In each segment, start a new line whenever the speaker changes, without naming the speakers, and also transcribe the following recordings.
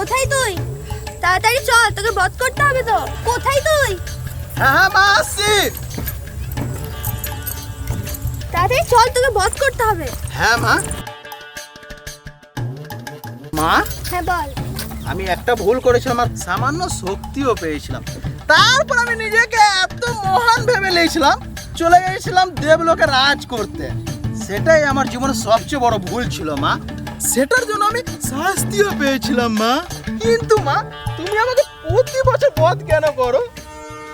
কোথায় তুই? তাড়াতাড়ি চল তোকে বধ করতে হবে তো। কোথায় তুই?
হ্যাঁ হ্যাঁ মা আসছি।
তাড়াতাড়ি চল তোকে বধ করতে হবে।
হ্যাঁ মা। মা?
হ্যাঁ বল।
আমি একটা ভুল করেছিলাম আর সামান্য শক্তিও পেয়েছিলাম। তারপর আমি নিজেকে এত মহান ভেবে নিয়েছিলাম চলে গিয়েছিলাম দেবলোকে রাজ করতে। সেটাই আমার জীবনের সবচেয়ে বড় ভুল ছিল মা। সেটার জন্য আমি শাস্তিও পেয়েছিলাম মা। কিন্তু মা তুমি আমাকে প্রতি বছর বধ কেন করো?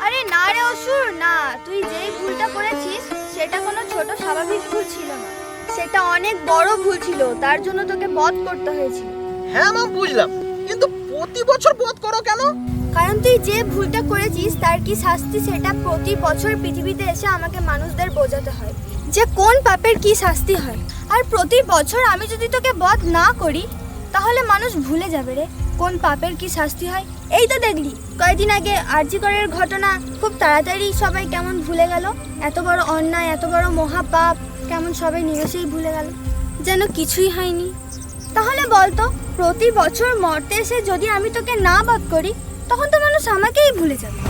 আরে না রে অসুর না তুই যেই ভুলটা করেছিস সেটা কোনো ছোট স্বাভাবিক ভুল ছিল না। সেটা অনেক বড় ভুল ছিল তার জন্য তোকে বধ করতে হয়েছিল।
হ্যাঁ মা বুঝলাম। কিন্তু প্রতি বছর বধ করো কেন?
কারণ তুই যে ভুলটা করেছিস তার কি শাস্তি সেটা প্রতি বছর পৃথিবীতে এসে আমাকে মানুষদের বোঝাতে হয়। যে কোন পাপের কি শাস্তি হয়। আর প্রতি বছর আমি যদি তোকে বধ না করি, তাহলে মানুষ ভুলে যাবে রে। কোন পাপের কি শাস্তি হয়? এই তো দেখলি কয়েকদিন আগে আরজি করের ঘটনা। খুব তাড়াতাড়ি সবাই কেমন ভুলে গেল? এত বড় অন্যায়, এত বড় মহাপাপ, কেমন সবাই নিমেষেই ভুলে গেল? যেন কিছুই হয়নি। তাহলে বলতো, প্রতি বছর মরতে এসে যদি আমি তোকে না বাদ করি, তখন তো মানুষ আমাকেই ভুলে যাবে।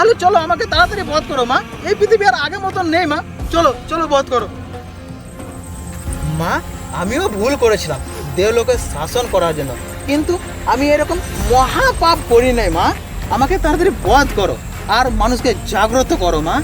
তাহলে চলো, আমাকে তাড়াতাড়ি বধ করো, মা। এই পৃথিবী আর আগের মতন নেই, মা। চলো চলো বধ করো। মা, আমিও ভুল করেছিলাম। দেহলোকে শাসন করার জন্য। কিন্তু আমি এরকম মহাপাপ করি নাই, মা। আমাকে তাড়াতাড়ি বধ করো। আর মানুষকে জাগ্রত করো, মা।